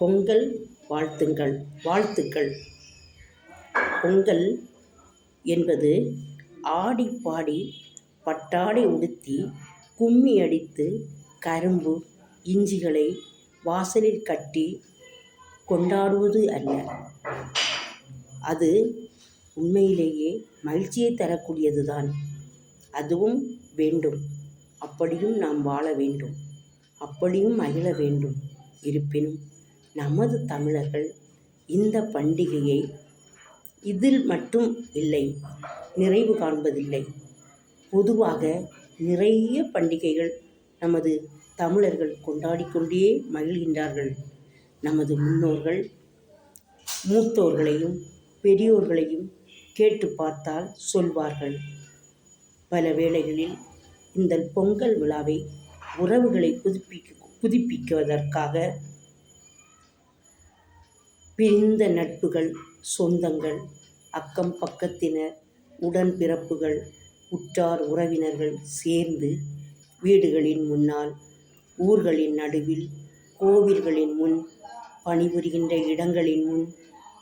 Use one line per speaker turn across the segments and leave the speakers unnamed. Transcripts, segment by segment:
பொங்கல் வாழ்த்துங்கள் வாழ்த்துக்கள். பொங்கல் என்பது ஆடி பாடி பட்டாடை உடுத்தி கும்மி அடித்து கரும்பு இஞ்சிகளை வாசலில் கட்டி கொண்டாடுவது அல்ல. அது உண்மையிலேயே மகிழ்ச்சியை தரக்கூடியது தான் அதுவும் வேண்டும். அப்படியும் நாம் வாழ வேண்டும். அப்படியும் மகிழ வேண்டும். இருப்பினும் நமது தமிழர்கள் இந்த பண்டிகையை இதில் மட்டும் இல்லை நிறைவு காண்பதில்லை. பொதுவாக நிறைய பண்டிகைகள் நமது தமிழர்கள் கொண்டாடிக்கொண்டே மகிழ்கின்றார்கள். நமது முன்னோர்கள் மூத்தோர்களையும் பெரியோர்களையும் கேட்டு பார்த்தால் சொல்வார்கள். பல வேளைகளில் இந்த பொங்கல் விழாவை உறவுகளை புதுப்பிக்க புதுப்பிக்குவதற்காக பிரிந்த நட்புகள் சொந்தங்கள் அக்கம் பக்கத்தினர் உடன்பிறப்புகள் உற்றார் உறவினர்கள் சேர்ந்து வீடுகளின் முன்னால் ஊர்களின் நடுவில் கோவில்களின் முன் பணிபுரிகின்ற இடங்களின் முன்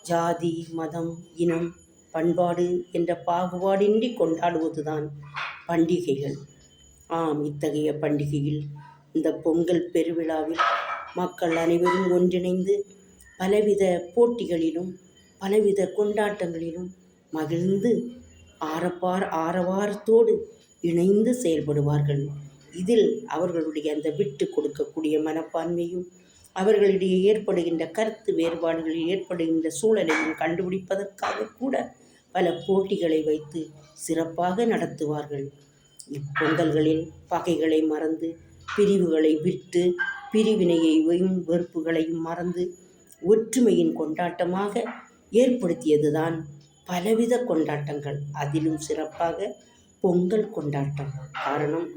ஜாதி மதம் இனம் பண்பாடு என்ற பாகுபாடின்றி கொண்டாடுவதுதான் பண்டிகைகள். ஆம் இத்தகைய பண்டிகையில் இந்த பொங்கல் பெருவிழாவில் மக்கள் அனைவரும் ஒன்றிணைந்து பலவித போட்டிகளிலும் பலவித கொண்டாட்டங்களிலும் மகிழ்ந்து ஆரப்பார் ஆரவாரத்தோடு இணைந்து செயல்படுவார்கள். இதில் அவர்களுடைய அந்த விட்டு கொடுக்கக்கூடிய மனப்பான்மையும் அவர்களிடையே ஏற்படுகின்ற கருத்து வேறுபாடுகளில் ஏற்படுகின்ற சூழலையும் கண்டுபிடிப்பதற்காக கூட பல போட்டிகளை வைத்து சிறப்பாக நடத்துவார்கள். இப்பொங்கல்களில் பகைகளை மறந்து பிரிவுகளை விட்டு பிரிவினையையும் வெறுப்புகளையும் மறந்து ஒற்றுமையின் கொண்டாட்டமாக ஏற்படுத்தியதுதான் பலவித கொண்டாட்டங்கள். அதிலும் சிறப்பாக பொங்கல் கொண்டாட்டம். காரணம்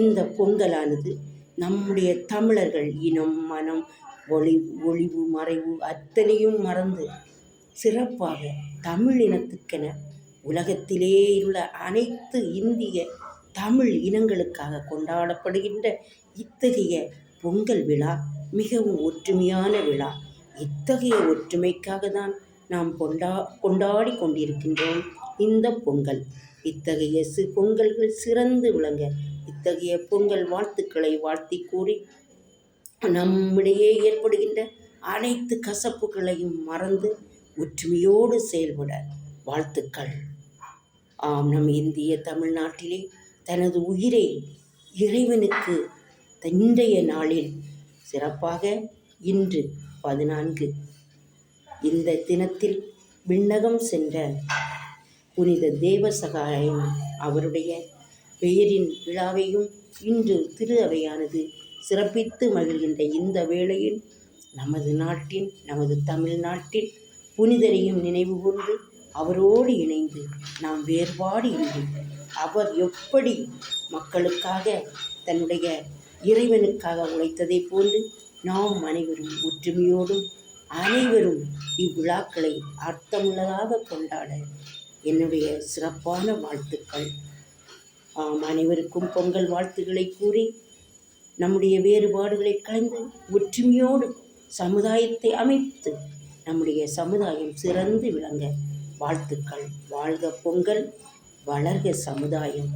இந்த பொங்கலானது நம்முடைய தமிழர்கள் இனம் மனம் ஒளி ஒளிவு மறைவு அத்தனையும் மறந்து சிறப்பாக தமிழ் இனத்துக்கென உலகத்திலே உள்ள அனைத்து இந்திய தமிழ் இனங்களுக்காக கொண்டாடப்படுகின்ற இத்தகைய பொங்கல் விழா மிகவும் ஒற்றுமையான விழா. இத்தகைய ஒற்றுமைக்காக தான் நாம் கொண்டா கொண்டாடி கொண்டிருக்கின்றோம். இந்த பொங்கல் இத்தகைய சி பொங்கல்கள் சிறந்து விளங்க இத்தகைய பொங்கல் வாழ்த்துக்களை வாழ்த்தி கூறி நம்மிடையே ஏற்படுகின்ற அனைத்து கசப்புகளையும் மறந்து ஒற்றுமையோடு செயல்பட வாழ்த்துக்கள். ஆம் நம் இந்திய தமிழ்நாட்டிலே தனது உயிரை இறைவனுக்கு இன்றைய நாளில் சிறப்பாக இன்று பதினான்கு. இந்த தினத்தில் விண்ணகம் சென்ற புனித தேவசகாயம் அவருடைய பெயரின் விழாவையும் இன்று திரு அவையானது சிறப்பித்து மகிழ்கின்ற இந்த வேளையில் நமது நாட்டின் நமது தமிழ்நாட்டின் புனிதரையும் நினைவு கூர்ந்து அவரோடு இணைந்து நாம் வேறுபாடு இன்றி அவர் எப்படி மக்களுக்காக தன்னுடைய இறைவனுக்காக உழைத்ததைப் போன்று நாம் அனைவரும் ஒற்றுமையோடும் அனைவரும் இவ்விழாக்களை அர்த்தமுள்ளதாக கொண்டாட என்னுடைய சிறப்பான வாழ்த்துக்கள். ஆம் அனைவருக்கும் பொங்கல் வாழ்த்துக்களை கூறி நம்முடைய வேறுபாடுகளை கலைந்து ஒற்றுமையோடு சமுதாயத்தை அமைத்து நம்முடைய சமுதாயம் சிறந்து விளங்க வாழ்த்துக்கள். வாழ்க பொங்கல் வளர்க சமுதாயம்.